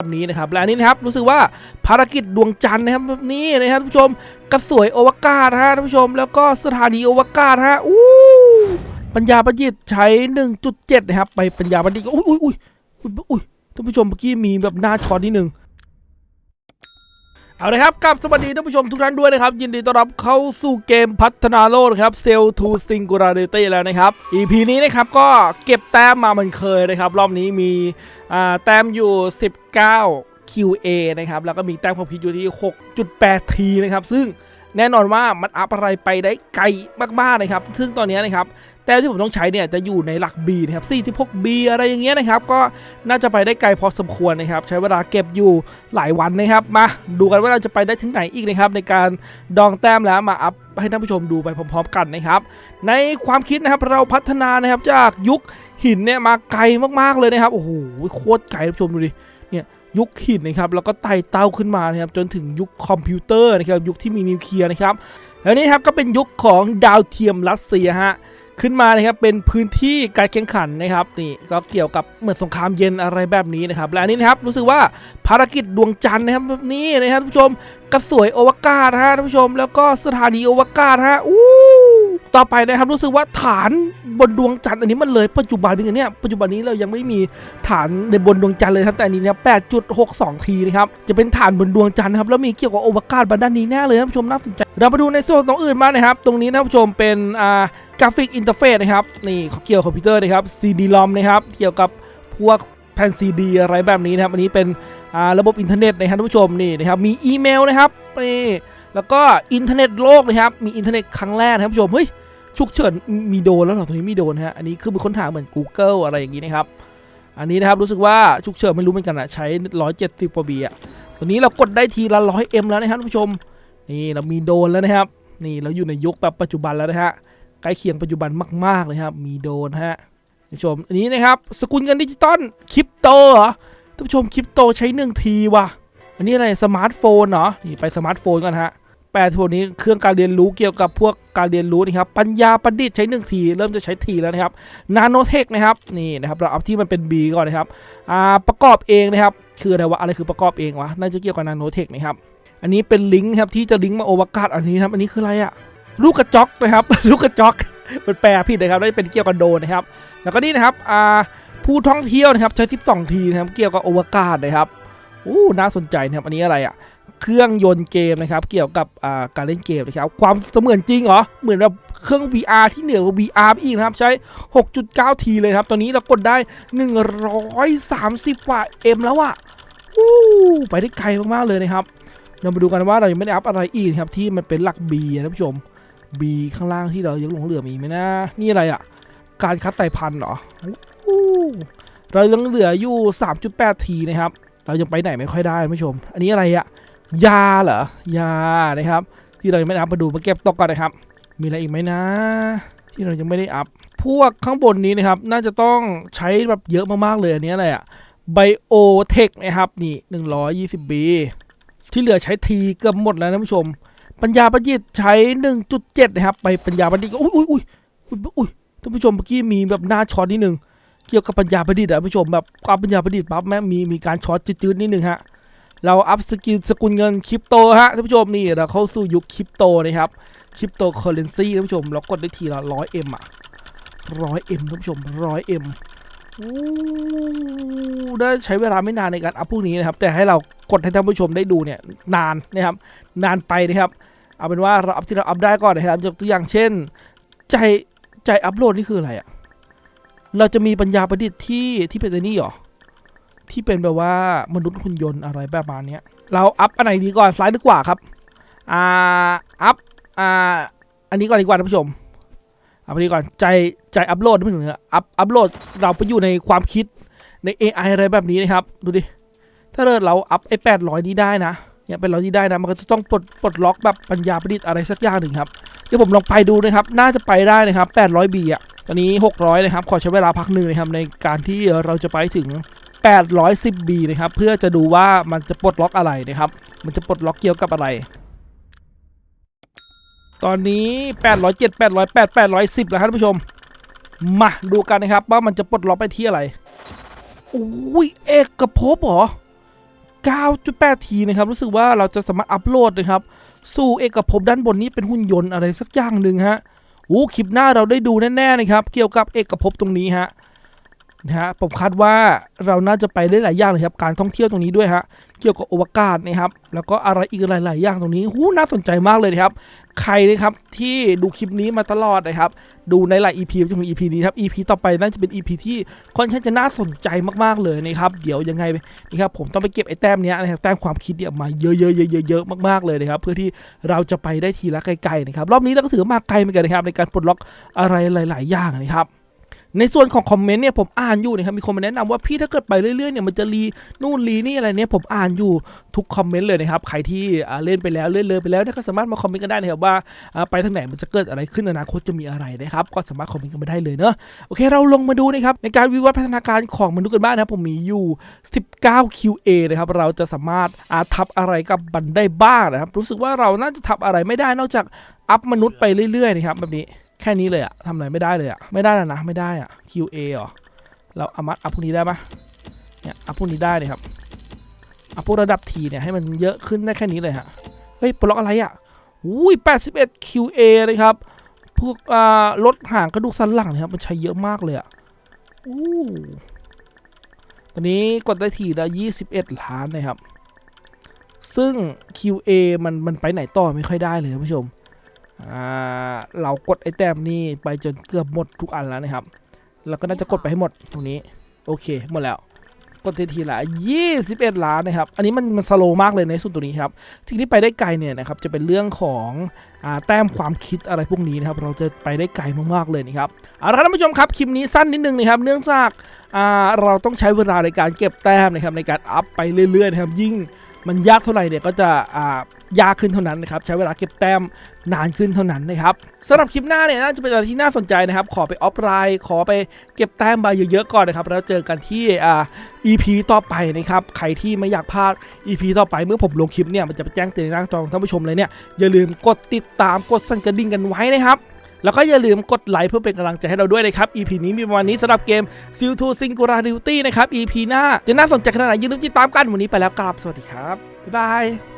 แบบนี้นะครับและอันี้นะครับรู้สึกว่าภารกิจดวงจันทร์นะครับแบบนี้นะครับท่านผู้ชมกระสวยโอวกาศฮะท่านผู้ชม แล้วก็สถานีโอวกาศฮะอู้ปัญญาประดิษฐ์ใช้ 1.7 นะครับ ไปปัญญาประดิษฐ์อุ้ยอุ้ยอุ้ยอุ้ยท่านผู้ชมเมื่อกี้มีแบบหน้าช็อตนิดนึง เอาละครับกลับสวัสดีท่านผู้ชมทุกท่านด้วยนะครับ ยินดีต้อนรับเข้าสู่เกมพัฒนาโลกครับ Cell to Singularity แล้วนะครับ EP นี้นะครับก็เก็บแต้มมาเหมือนเคยนะครับ รอบนี้มีแต้มอยู่ 19 QA นะครับ แล้วก็มีแต้มความคิดอยู่ที่ 6.8 T นะครับ ซึ่งแน่นอนว่ามันอัพอะไรไปได้ไกลมากๆนะครับ ซึ่งตอนนี้นะครับ แต่ที่ผมต้องใช้เนี่ยจะอยู่ในหลัก B นะครับ46 B อะไรอย่างเงี้ยนะครับ ก็น่าจะไปได้ไกลพอสมควรนะครับ ใช้เวลาเก็บอยู่หลายวันนะครับ มาดูกันว่าเราจะไปได้ถึงไหนอีกนะครับในการดองแต้มแล้วมาอัพให้ท่านผู้ชมดูไปพร้อม ๆ กันนะครับ ในความคิดนะครับเราพัฒนานะครับจากยุคหินเนี่ยมาไกลมากๆเลยนะครับโอ้โหโคตรไกลท่านผู้ชมดูดิเนี่ยยุคหินนะครับแล้วก็ไต่เต้าขึ้นมานะครับจนถึงยุคคอมพิวเตอร์นะครับยุคที่มีนิวเคลียร์นะครับแล้วนี่ครับก็เป็นยุคของดาวเทียมรัสเซียฮะ ขึ้นมานะครับเป็นพื้นที่การแข่งขันนะครับนี่ก็เกี่ยวกับเหมือนสงครามเย็นอะไรแบบนี้นะครับและอันนี้นะครับรู้สึกว่าภารกิจดวงจันทร์นะครับนี้นะครับท่านผู้ชมกระสวยโอวกาศฮะท่านผู้ชม แล้วก็สถานีโอวกาศฮะอู ต่อไปนะครับรู้สึกว่าฐานบนดวงจันทร์อันนี้มันเลยปัจจุบันเป็นเนี่ยปัจจุบันนี้เรายังไม่มีฐานในบนดวงจันทร์เลยครับแต่อันนี้เนี่ยแปดจุดหกสองทีนะครับจะเป็นฐานบนดวงจันทร์ครับแล้วมีเกี่ยวกับอวกาศบนด้านนี้แน่เลยท่านผู้ชมน่าสนใจ เรามาดูในส่วนตรงอื่นมานะครับ ตรงนี้ท่านผู้ชมเป็นอ่ากราฟิกอินเทอร์เฟซนะครับนี่เขาเกี่ยวกับคอมพิวเตอร์นะครับ CD ROM นะครับเกี่ยวกับพวกแผ่นซีดีอะไรแบบนี้นะครับอันนี้เป็นระบบอินเทอร์เน็ตนะครับท่านผู้ชมนี่นะครับมีอีเมลนะครับนี่ แล้วก็อินเทอร์เน็ตโลกนะครับ มีอินเทอร์เน็ตครั้งแรกนะครับผู้ชม เฮ้ย ฉุกเฉินมีโดนแล้วเหรอตรงนี้มีโดนฮะ อันนี้คือเป็นค้นหาเหมือน Google อะไรอย่างนี้นะครับ อันนี้นะครับรู้สึกว่าฉุกเฉินไม่รู้เหมือนกันนะใช้ 170กว่าบีอะตัวนี้เรากดได้ทีละ 100M แล้วนะครับผู้ชม นี่เรามีโดนแล้วนะครับ นี่เราอยู่ในยุคแบบปัจจุบันแล้วนะฮะ ใกล้เคียงปัจจุบันมาก ๆเลยครับ มีโดนฮะท่านผู้ชม อันนี้นะครับ สกุลเงินดิจิตอลคริปโตเหรอท่านผู้ชมคริปโตใช้1ทีว่ะ อันนี้อะไรสมาร์ทโฟนเหรอ นี่ไปสมาร์ทโฟนก่นฮะ แปลพวกนี้เครื่องการเรียนรู้เกี่ยวกับพวกการเรียนรู้นะครับปัญญาประดิษฐ์ใช้1ทีเริ่มจะใช้ทีแล้วนะครับนาโนเทคนะครับนี่นะครับเราเอาที่มันเป็น B ก่อนนะครับอ่าประกอบเองนะครับคืออะไรวะอะไรคือประกอบเองวะน่าจะเกี่ยวกับนาโนเทคนะครับอันนี้เป็นลิงก์ครับที่จะลิงก์มาโอวากาศอันนี้ครับอันนี้คืออะไรอะลูกกระจกนะครับ ลูกกระจอกมันแปลผิดนะครับได้เป็นเกี่ยวกับโดนนะครับ แล้วก็นี่นะครับอ่าผู้ท่องเที่ยวนะครับใช้ 12 ทีนะครับเกี่ยวกับโอวากาศนะครับอู้น่าสนใจนะครับอันนี้อะไรอะ เครื่องยนต์เกมนะครับ เกี่ยวกับการเล่นเกมนะครับความเสมือนจริงเหรอเหมือนแบบเครื่อง VR ที่เหนือกว่า VR อีกนะครับ ใช้ 6.9T เลยครับ ตอนนี้เรากดได้ 130กว่า M แล้วอะอู้ไปได้ไกลมากๆเลยนะครับ เรามาดูกันว่าเรายังไม่ได้อัพอะไรอีกนะครับ ที่มันเป็นหลัก B นะท่านผู้ชม B ข้างล่างที่เรายังหลงเหลือมีไหมนะ นี่อะไรอะการคัดไตพันธุ์เหรอโอ้เรายังเหลืออยู่ 3.8T นะครับ เรายังไปไหนไม่ค่อยได้ท่านผู้ชม อันนี้อะไรอะ ยาเหรอยานะครับ ที่เรายังไม่อัพมาดูมาเก็บตกก่อนนะครับ มีอะไรอีกไหมนะ ที่เรายังไม่ได้อัพพวกข้างบนนี้นะครับ น่าจะต้องใช้แบบเยอะมากๆเลยอันนี้อะไรอะไบโอเทคนะครับนี่ 120B ที่เหลือใช้ทีเกือบหมดแล้วนะผู้ชม ปัญญาประดิษฐ์ใช้ 1.7 นะครับ ไปปัญญาประดิษฐ์อุ้ยอุ้ยอุ้ยอุ้ยท่านผู้ชมเมื่อกี้มีแบบหน้าช็อตนิดนึงเกี่ยวกับปัญญาประดิษฐ์นะผู้ชมแบบความปัญญาประดิษฐ์ปั๊บแม่มีมีการช็อตจืดๆนิดนึงฮะ เราอัพสกิลสกุลเงินคริปโตฮะท่านผู้ชมนี่เราเข้าสู่ยุคคริปโตนะครับคริปโตเคอร์เรนซีท่านผู้ชมเรากดได้ทีละร้อยเอ็มอะร้อยเอ็มท่านผู้ชมร้อยเอ็มได้ใช้เวลาไม่นานในการอัพพวกนี้นะครับ แต่ให้เรากดให้ท่านผู้ชมได้ดูเนี่ยนานนะครับ นานไปนะครับ เอาเป็นว่าเราอัพที่เราอัพได้ก่อนนะครับยกตัวอย่างเช่น ใจใจอัพโหลดนี่คืออะไรอะเราจะมีปัญญาประดิษฐ์ที่ที่เป็นนี่หรอ ที่เป็นแบบว่ามนุษย์หุ่นยนต์อะไรประมาณนี้เราอัพอันไหนดีก่อนซ้ายหรือขวาครับอ่าอัพอ่าอันนี้ก่อนดีกว่าท่านผู้ชมอัพนี้ก่อนใจใจอัพโหลดไม่ถึงอัพอัพโหลดเราไปอยู่ในความคิดใน AI อะไรแบบนี้นะครับ ดูดิ ถ้าเกิเราอัพไอ้แปดร้อยนี้ได้นะเนี่ยเป็นร้อยนี้ได้นะ มันก็จะต้องปลดปลดล็อกแบบปัญญาประดิษฐ์อะไรสักอย่างหนึ่งครับเดี๋ยวผมลองไปดูนะครับ น่าจะไปได้นะครับแปดร้อยบีอะตอนนี้หกร้อยนะครับ ขอใช้เวลาพักหนึ่งนะครับในการที่เราจะไปถึง 810B นะครับ เพื่อจะดูว่ามันจะปลดล็อกอะไรนะครับ มันจะปลดล็อกเกี่ยวกับอะไร ตอนนี้ 807 808 810 แล้วครับท่านผู้ชม มาดูกันนะครับว่ามันจะปลดล็อกไปที่อะไรอุ้ยเอกภพเหรอ 9.8 ทีนะครับ รู้สึกว่าเราจะสามารถอัพโหลดนะครับ สู่เอกภพด้านบนนี้เป็นหุ่นยนต์อะไรสักอย่างหนึ่งฮะโอ้คลิปหน้าเราได้ดูแน่ๆนะครับ เกี่ยวกับเอกภพตรงนี้ฮะ นะฮะผมคาดว่าเราน่าจะไปได้หลายอย่างเลยครับการท่องเที่ยวตรงนี้ด้วยฮะเกี่ยวกับอวกาศนะครับแล้วก็อะไรอีกหลาย ๆ อย่างตรงนี้หูน่าสนใจมากเลยครับ ใครนะครับที่ดูคลิปนี้มาตลอดนะครับ ดูในหลาย EP จนถึง EP นี้ครับ EP ต่อไปน่าจะเป็น EP ที่ค่อนข้างจะน่าสนใจมาก ๆ เลยนะครับ เดี๋ยวยังไงนะครับผมต้องไปเก็บไอ้แต้มเนี้ยนะครับแต้มความคิดเนี่ยมาเยอะๆๆๆๆมากๆเลยนะครับเพื่อที่เราจะไปได้ทีละไกลๆนะครับรอบนี้เราก็ถือว่ามาไกลเหมือนกันนะครับในการปลดล็อกอะไรหลาย ๆ อย่างนะครับ ในส่วนของคอมเมนต์เนี่ยผมอ่านอยู่นะครับมีคนมาแนะนำว่าพี่ถ้าเกิดไปเรื่อยๆเนี่ยมันจะรีนู่นรีนี่อะไรเนี่ยผมอ่านอยู่ทุกคอมเมนต์เลยนะครับใครที่เล่นไปแล้วเล่นเลยไปแล้วเนี่ยก็สามารถมาคอมเมนต์กันได้นะครับว่าอ่าไปทางไหนมันจะเกิดอะไรขึ้นอนาคตจะมีอะไรนะครับก็สามารถคอมเมนต์กันมาได้เลยเนอะโอเคเราลงมาดูนะครับในการวิวัฒนาการของมนุษย์กันบ้างนะครับผมมีอยู่ 19 QA นะครับเราจะสามารถอาทับอะไรกับมันได้บ้างนะครับรู้สึกว่าเราน่าจะทับอะไรไม่ได้นอกจากอัพมนุษย์ไปเรื่อยๆนะครับแบบนี้ แค่นี้เลยอะทำอะไรไม่ได้เลยอะไม่ได้แล้วนะไม่ได้อะ QA เหรอเราอามาอัพพวกนี้ได้ปะเนี่ยอัพพวกนี้ได้เลยครับอัพพวกระดับทีเนี่ยให้มันเยอะขึ้นได้แค่นี้เลยฮะเฮ้ยปล็อกอะไรอะอุ้ย81 QA เลยครับพวกอ่าลดห่างกระดูกสันหลังนะครับมันใช้เยอะมากเลยอะอู้ตอนนี้กดได้ทีละ21 ล้านนะครับ ซึ่ง QA มันมันไปไหนต่อไม่ค่อยได้เลยท่านผู้ชม เรากดไอแต้มนี่ไปจนเกือบหมดทุกอันแล้วนะครับ แล้วก็น่าจะกดไปให้หมดตรงนี้ โอเคหมดแล้ว กดทีทีละ21 ล้านนะครับ อันนี้มันมันสโลมากเลยในส่วนตัวนี้ครับ สิ่งที่ไปได้ไกลเนี่ยนะครับจะเป็นเรื่องของอแต้มความคิดอะไรพวกนี้นะครับ เราจะไปได้ไกลมากๆเลยนะครับ เอาละครับท่านผู้ชมครับ คลิปนี้สั้นนิดนึงนะครับ เนื่องจากาเราต้องใช้เวลาในการเก็บแต้มนะครับในการอัพไปเรื่อยๆนะครับ ยิ่งมันยากเท่าไหร่เนี่ยก็จะอ่า ยากขึ้นเท่านั้นนะครับใช้เวลาเก็บแต้มนานขึ้นเท่านั้นนะครับสำหรับคลิปหน้าเนี่ยน่าจะเป็นอะไรที่น่าสนใจนะครับ ขอไปออฟไลน์ ขอไปเก็บแต้มมาเยอะๆก่อนนะครับแล้วเจอกันที่อ่า EP ต่อไปนะครับใครที่ไม่อยากพลาด EP ต่อไปเมื่อผมลงคลิปเนี่ยมันจะไปแจ้งเตือนในหน้าจอของท่านผู้ชมเลยเนี่ยอย่าลืมกดติดตามกดสั่นกระดิ่งกันไว้นะครับแล้วก็อย่าลืมกดไลค์เพื่อเป็นกำลังใจให้เราด้วยนะครับ EP นี้มีประมาณนี้สำหรับเกม s i l 2 Singularity นะครับ EP หน้า จะน่าสนใจขนาดไหนอย่าลืมติดตามกันวันนี้ไปแล้วกลับสวัสดีครับ บ๊ายบาย